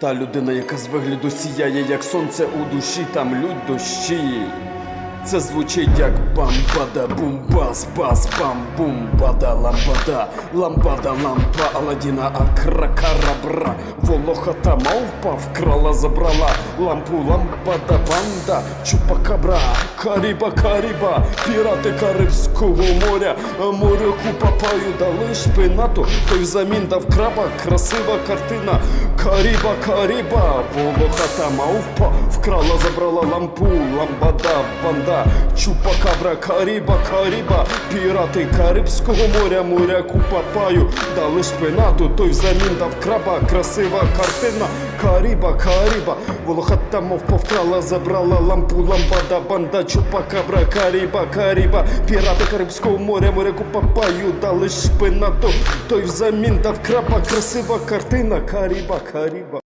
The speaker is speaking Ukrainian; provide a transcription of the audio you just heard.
Та людина, яка з вигляду сіяє, як сонце у душі, там лють дощі. Це звучить як бамбада, бумбас, бас, бам, бумбада, ламбада, ламбада, лампа, Аладдіна, акракарабра, волохата мавпа вкрала, забрала. Лампу, ламбада, банда, чупакабра, каріба, каріба, пірати Карибського моря, моряку папаю дали шпинату, той взамін дав краба, красива картина, каріба, каріба, волохата мавпа вкрала, забрала лампу, ламбада, банда, чупакабра, каріба, каріба, пірати Карибського моря, моряку папаю, дали шпинату, той взамін дав краба, красива картина, каріба, каріба, волохата мавпа вкрала, забрала лампу, ламбада, банда, чупакабра, каріба, каріба, пірати Карибського моря, моряку папаю, дали шпинату, той взамін дав краба, красива картина, каріба, каріба.